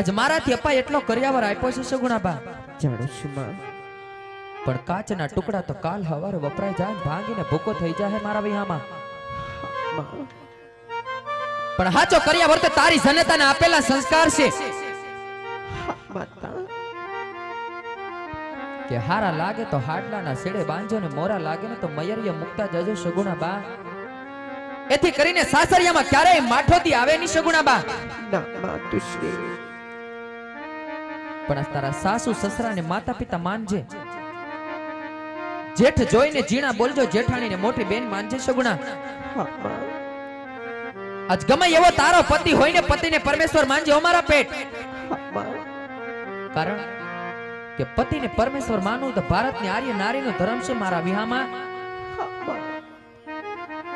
આજ મારાથી અપાય એટલો કર્યાવર આપ્યો છે સગુણાબા જાણું છું માં. પણ કાચના ટુકડા તો કાલ હવારે વપરાઈ જાય ભાંગીને ભૂકો થઈ જાય મારા વિહામાં. પણ હાચો કર્યાવર તો તારી જનતાને આપેલા સંસ્કાર છે. કે હારા લાગે તો હાડલાના સેડે બાંધો ને મોરા લાગે ને તો મયરિયા મુકતા જજો સગુણા બા એથી કરીને સાસરિયામાં ક્યારેય માઠોતી આવે નહીં સગુણા બા ના માં તુશ્રી પણ તારા સાસુ, સસરા ને માતા પિતા માનજે. જેઠ જોઈને જીણા બોલજો, જેઠાણીને મોટી બેન માનજે સગુણા. આજ ગમે એવો તારો પતિ હોય ને પતિને પરમેશ્વર માનજે અમારા પેટ. કારણ કે પતિને પરમેશ્વર માનવું તો ભારતની આર્ય નારીનો ધર્મ છે મારા વિહામાં.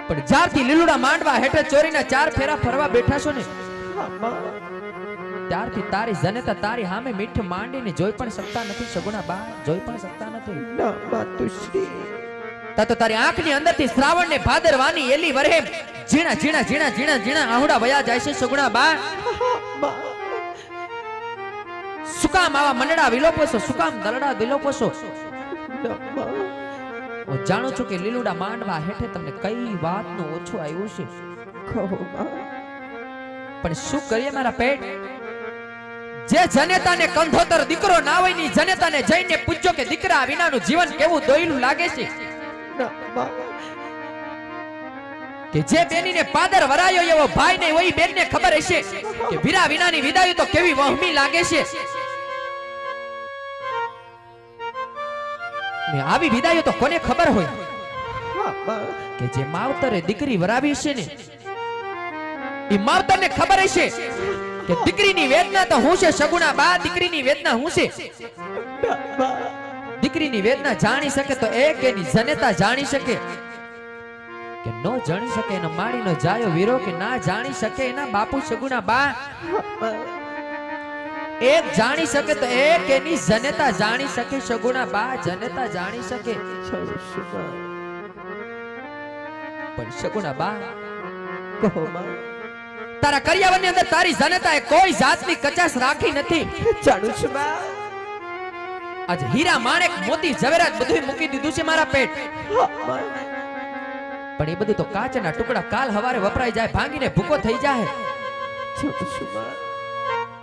પણ જ્યારથી લીલુડા માંડવા હેઠે ચોરીના ચાર ફેરા ફરવા બેઠા છો ને ત્યારથી તારી જનતા તારી સામે મીઠ માંડીને જોઈ પણ શકતા નથી સગુણા બા જોઈ પણ શકતા નથી. ના માં તુશ્રી તા તો તારી આંખની અંદરથી શ્રાવણ ને ભાદરવાની એલી વરહે. ઝીણા ઝીણા ઝીણા ઝીણા ઝીણા આહુડા વયા જાય છે સગુણા બા. સુકામ આવા મંડળા વિલોપો છો? સુકામ દલડા વિલોપો છો? હું જાણું છું કે લીલુડા માંડવા હેઠે તમને કઈ વાતનું ઓછું આવ્યું છે. પણ શું કરીએ મારા પેટ? જે જનેતાને કંધોતર દીકરો ના હોયની જનેતાને જઈને પૂછજો કે દીકરા વિનાનું જીવન કેવું દોયલું લાગે છે? કે જે બેનીને પાદર વરાયો એવો ભાઈ ને ઓઈ બેનને ખબર હશે કે વીરા વિનાની વિદાય તો કેવી વહમી લાગે છે? ને આવી વિદાય તો કોને ખબર હોય? કે જે માવતરે દીકરી વરાવી છે ને એ માવતરને ખબર હશે? કે દીકરીની વેદના તો હું છે સગુણા બા, દીકરીની વેદના હું છે? દીકરીની વેદના જાણી શકે તો એક એની જનેતા જાણી શકે. કે નો જાણી શકે, એનો માડીનો જાયો વીરો કે ના જાણી શકે, એના બાપુ સગુણા બા. એક જાણી શકે તો એક એની જનેતા જાણી શકે સગુણા બા જનેતા જાણી શકે. પણ સગુણા બા, કહો માં તારા કર્યાવરની અંદર તારી જનતાએ કોઈ જાતની કચાશ રાખી નથી. જાણું છું માં આજ હીરા માણેક મોતી ઝવેરાત બધું મૂકી દીધું છે મારા પેટ. પણ એ બધું તો કાચના ટુકડા કાલ હવારે વપરાઈ જાય ભાંગીને ભૂકો થઈ જાય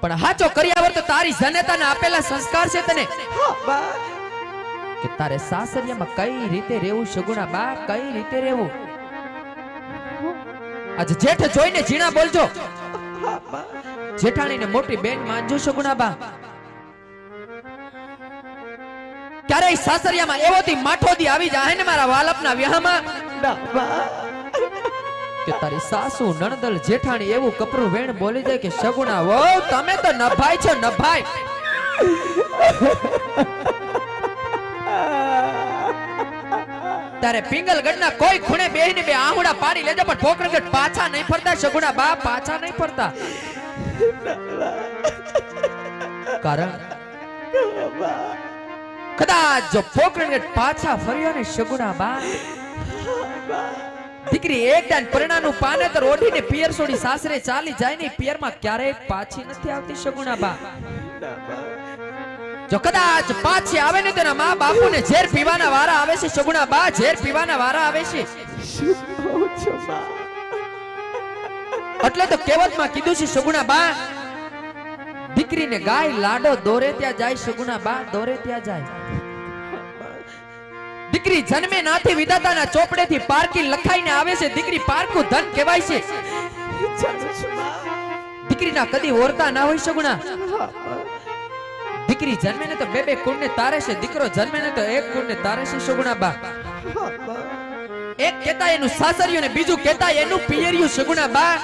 પણ હાચો કર્યાવર તો તારી જનતાને આપેલા સંસ્કાર છે તને. કે તારે સાસરિયામાં કઈ રીતે રહેવું સગુણા બા કઈ રીતે રહેવું? આજે જેઠ જોઈને જીણા બોલજો. જેઠાણી ને મોટી બેન માનજો સગુણા બા ક્યારેય સાસરિયામાં એવો થી માઠો દી આવી જાય ને મારા વાલપના વ્યાહમાં કે તારી સાસુ નણદલ જેઠાણી એવું કપરું વેણ બોલી જાય કે સગુણા વો તમે તો નભાઈ છો નભાઈ તારે પિંગલગઢના કોઈ ખૂણે બેહીને બે આહુડા પાડી લેજો, પણ ઠોકરગઢ પાછા નહીં ફરતા સગુણા બા પાછા નહીં ફરતા. કારણ? કદાચ જો પોકરણગઢ પાછા ફર્યો ને સગુણા બા. દીકરી એક દાન પરણાનું પાનેતર ઓઢીને પિયર છોડી સાસરે ચાલી જાય ને પિયરમાં ક્યારેય પાછી નથી આવતી સગુણા બા. જો કદાચ પાછી આવે ને તેના મા બાપુને ઝેર પીવાના વારા આવે છે સગુણા બા ઝેર પીવાના વારા આવે છે. એટલે તો કહેવતમાં કીધું છે સગુણા બા, દીકરીને ગાય લાડો દોરે ત્યાં જાય સગુણા બા દોરે ત્યાં જાય. દીકરી જન્મે નાથી વિધાતાના ચોપડેથી પારકી લખાઈને આવે છે, દીકરી પારકું ધન કહેવાય છે. દીકરીના કદી ઓરતા ના હોય સગુણા દીકરી જન્મે ને તો બે બે કુળને તારે છે, દીકરો જન્મે ને તો એક કુળને તારે છે સગુણા બા. એક કેતા એનું સાસરિયું ને બીજું કેતા એનું પિયરિયું સગુણા બા.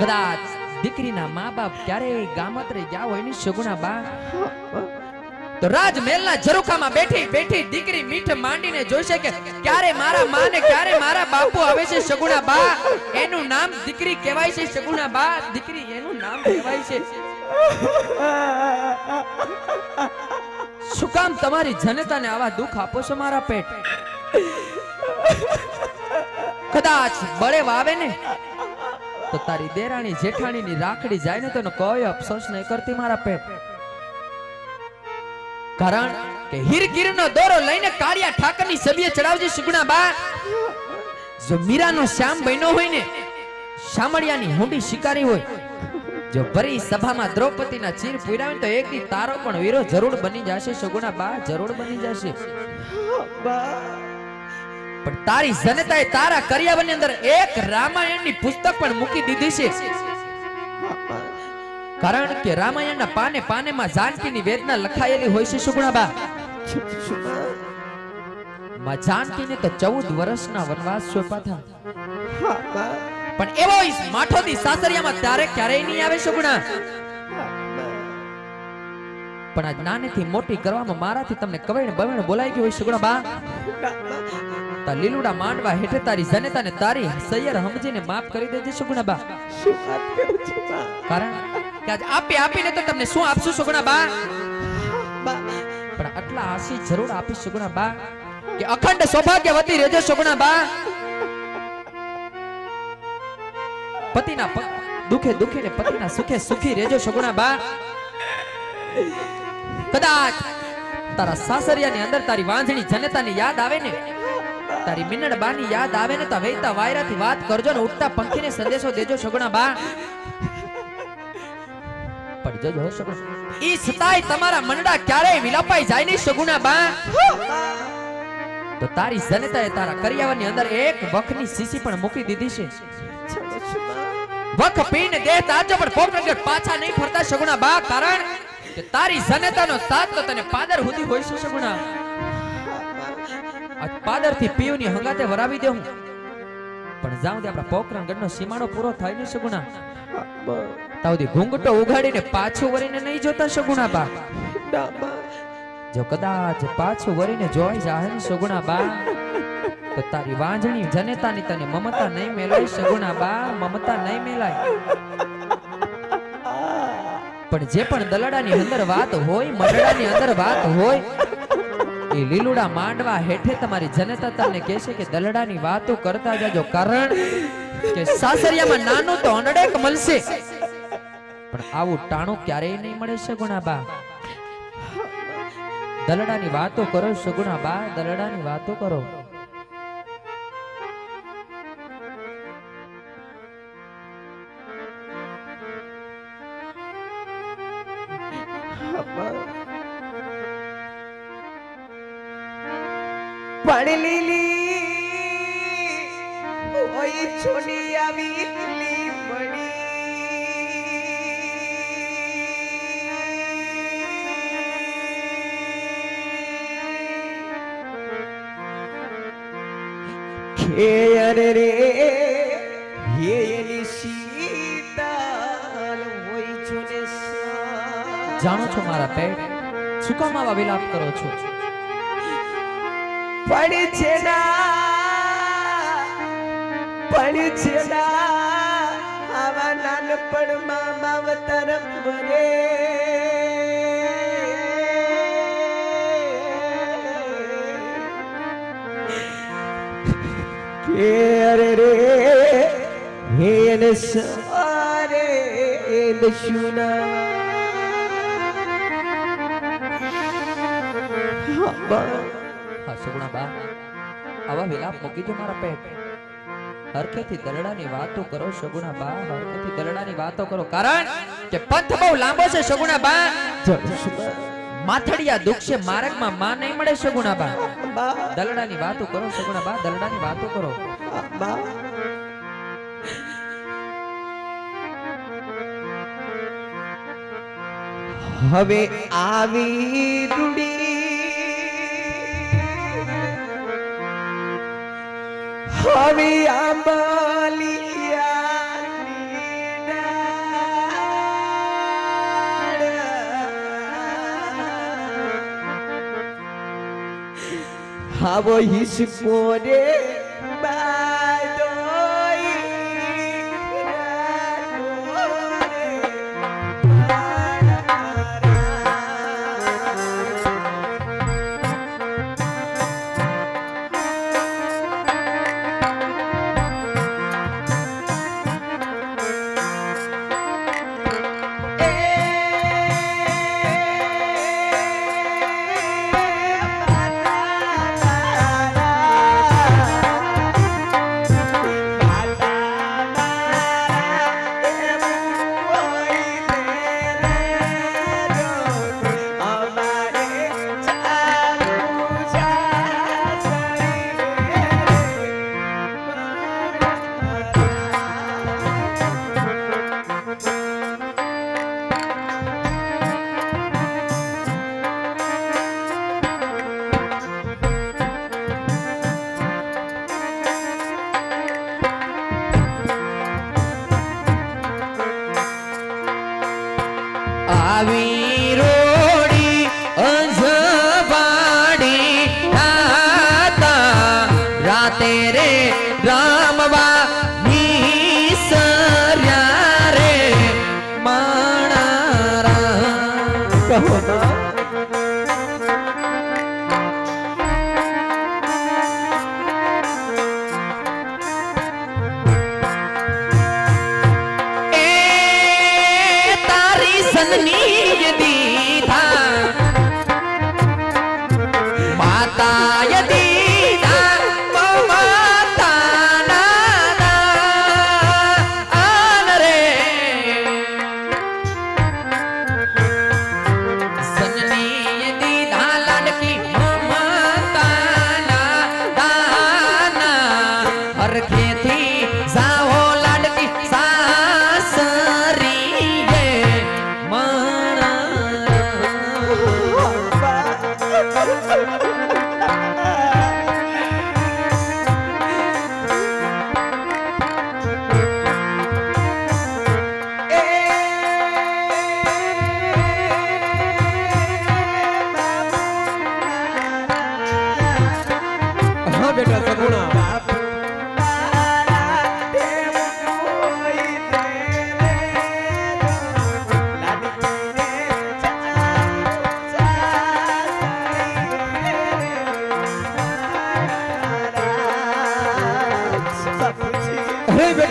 કદાચ દીકરીના મા બાપ ક્યારેય ગામત્રે ગયા હોય ને સગુણા બા. તો રાજમહેલના ઝરૂખામાં બેઠી બેઠી દીકરી મીઠ માંડીને જોઈશે કે ક્યારે મારા મા ને ક્યારે મારા બાપુ આવે છે સગુણા બા? એનું નામ દીકરી કહેવાય છે સગુણા બા. દીકરી શું કામ તમારી જનતાને આવા દુઃખ આપો છો મારા પેટ? કદાચ બળે વાવે ને? તો તારી દેરાણી જેઠાણીની રાખડી જાય ને તો કોઈ અફસોસ નહીં કરતી મારા પેટ. કારણ કે હીરગીરનો દોરો લઈને કાળિયા ઠાકરની સભ્ય ચડાવજે સુગણા બા જો મીરાનો શ્યામ બન્યો હોય ને, શામળિયાની હુંડી શિકારી હોય જો ભરી સભામાં દ્રૌપદીના ચીર પૂર્યા તો એક દી તારો પણ વીરો જરૂર બની જશે સગુણા બા, જરૂર બની જશે. પણ તારી જનતાએ તારા કરિયાવરની અંદર એક રામાયણની પુસ્તક પણ મૂકી દીધી છે. કારણ કે રામાયણના પાને પાનેમાં જાનકીની વેદના લખાયેલી હોય છે સુગુણા બા. માં જાનકીને તો ચૌદ વર્ષના વનવાસ સોંપ્યા હતા. પણ એવો ઈ માઠોદી સાસરિયામાં ત્યારે ક્યારેય નહીં આવે સુગુણા. પણ આ નાનેથી મોટી કરવામાં મારાથી તમને કવેણ બવેણ બોલાઈ ગયું હોય સુગુણા બા. તા લીલુડા માંડવા હેઠે તારી જનતાને તારી સૈયર સમજીને માફ કરી દેજે સુગુણા બા. કારણ કે આજ આપી આપીને તો તમને શું આપશું સુગુણા બા? પણ આટલા આશી જરૂર આપી સુગુણા બા. કે અખંડ સૌભાગ્યવતી રહેજો સુગુણા બા. પતિના દુખે દુખે ને પતિના સુખે સુખી રહેજો સુગુણા બા કદાચ તારા સાસરિયાની અંદર તારી વાંઝણી જનતાની યાદ આવે ને, તારી મિનડ બાની યાદ આવે ને તો વહેતા વાયરાથી વાત કરજો ને, ઉઠતા પંખીને સંદેશો દેજો સગુણા બા પણ જજો સગુણા ઈ છતાંય તમારા મનડા ક્યારેય વિલાપાઈ જાય નહીં સગુણા બા તો તારી જનતાએ તારા કરિયાવાની અંદર એક વખની સીસી પણ મૂકી દીધી છે. વખ પીને દેહ તાજો પણ પોકરગઢ પાછા નહીં ફરતા સગુણા બા. કારણ કે તારી જનતાનો સાથ તો તને પાદર સુધી હોય છે સગુણા આ પાદરથી પીયુની હંગાતે વરાવી દેવું પણ જાઉં દે આપણા પોકરણગઢનો સીમાડો પૂરો થાય ને સગુણા હા તાવદી ઘૂંઘટો ઉઘાડીને પાછું વરીને નહીં જોતા સગુણા બા. જો કદાચ પાછું વરીને જોઈ જાહે સગુણા બા. તો તારી વાંજણી જનેતાની તને મમતા નહીં મેલાય સગુણા બા, મમતા નહીં મેલાય. પણ જે પણ દલડાની અંદર વાત હોય, મંડળાની અંદર વાત હોય, એ લીલુડા માંડવા હેઠે તમારી જનતા તમને કહેશે કે દલડાની વાતો કરતા જાજો. કારણ કે સાસરિયામાં નાનું તો અનડેક મળશે. પણ આવું ટાણું ક્યારેય નહીં મળે સગુણા બા. દલડાની વાતો કરો સગુણા બા, દલડાની વાતો કરો. ખેર રે હે એની શીતલ હોય છો ને જાણો છો મારા પેટ શું કામ આવા વિલાપ કરો છો? પડી છે ના પડી છે ના આવા નાનપણમાં માવતર મરે કે અરે રે હે ને સારે દશુના હા સુગણા બા આવા વિલાપ મૂકી દો મારા પેટ હરખેથી દરડાની વાતો કરો સગુણા બા હરખેથી દરડાની વાતો કરો. કારણ કે પંથ બહુ લાંબો છે સગુણા બા. માથડિયા દુખશે માર્ગમાં માં નહીં મળે સગુણા બા. બા. દલડાની વાતો કરો સગુણા બા દલડાની વાતો કરો. બા. હવે આવી રૂડી આંબલિયા હાવો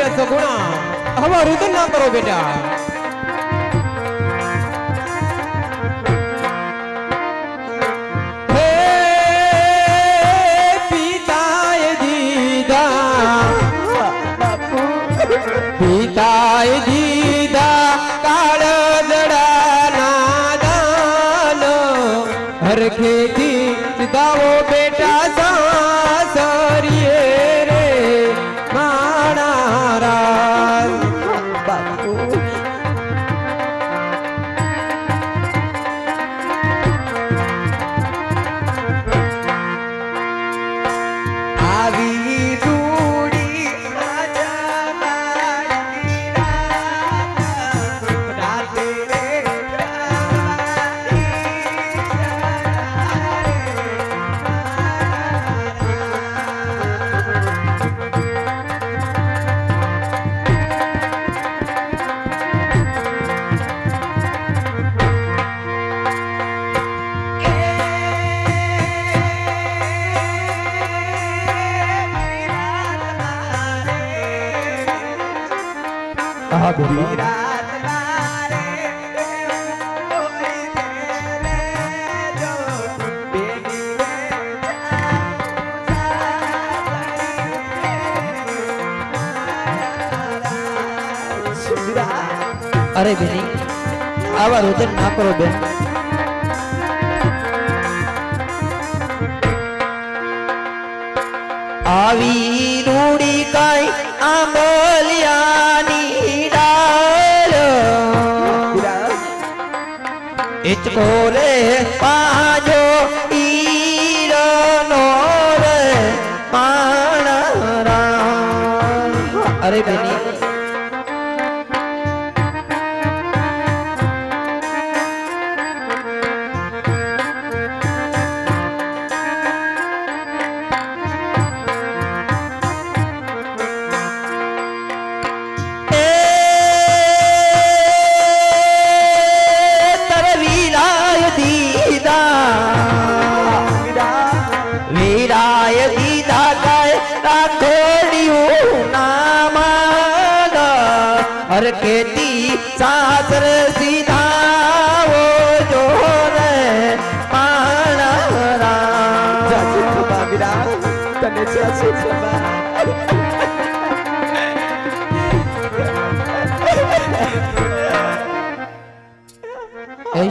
બેટા સગુણા હવે રુદન ના કરો બેટા. પિતાએ દીધા પિતાએ સુરા અરે બેની આવા રુદન ના કરો બેન. આવી રૂડી કાઈ આંબલિયાની ઇચકો રે પાજો સાસર સીધા ઓ જો રે તને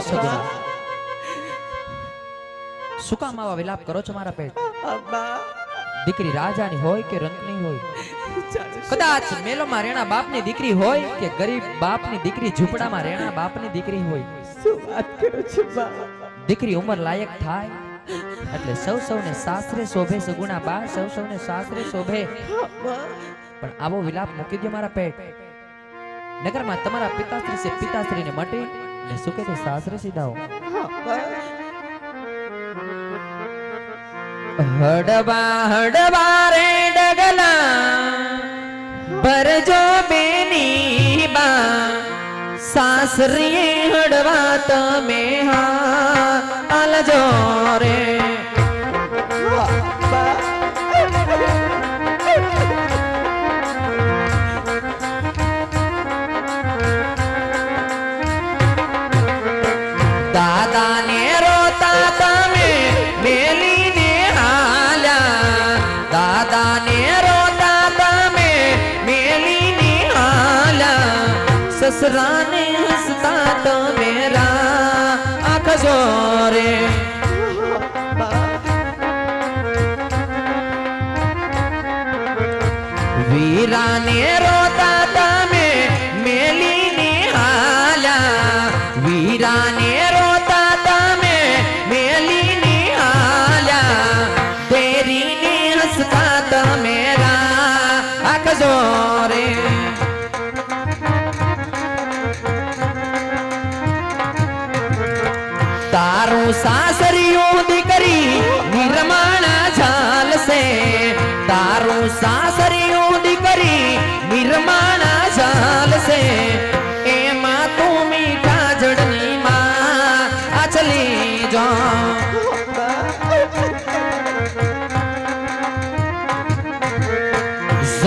સગુણા શું કામ આવા વિલાપ કરો છો મારા પેટ દીકરી રાજાની હોય કે રંગની હોય? કદાચ મેલોમાં રેણા બાપની દીકરી હોય કે ગરીબ બાપની દીકરી ઝૂંપડામાં રેણા બાપની દીકરી હોય. શું વાત કરો છો દીકરી ઉંમર લાયક થાય એટલે સૌ સૌને સાસરે શોભે સગુણા બા સૌ સૌને સાસરે શોભે. પણ આવો વિલાપ મૂકી દે મારા પેટ. નગરમાં તમારા પિતાશ્રી છે પિતાશ્રીને મટી ને શું કે સાસરે સીધાઓ. હડવા હડવા રે ડગલા ભરજો બેની બા. સાસરીએ હડવા તમે હા. વીરાને રોતા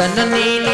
જનની ને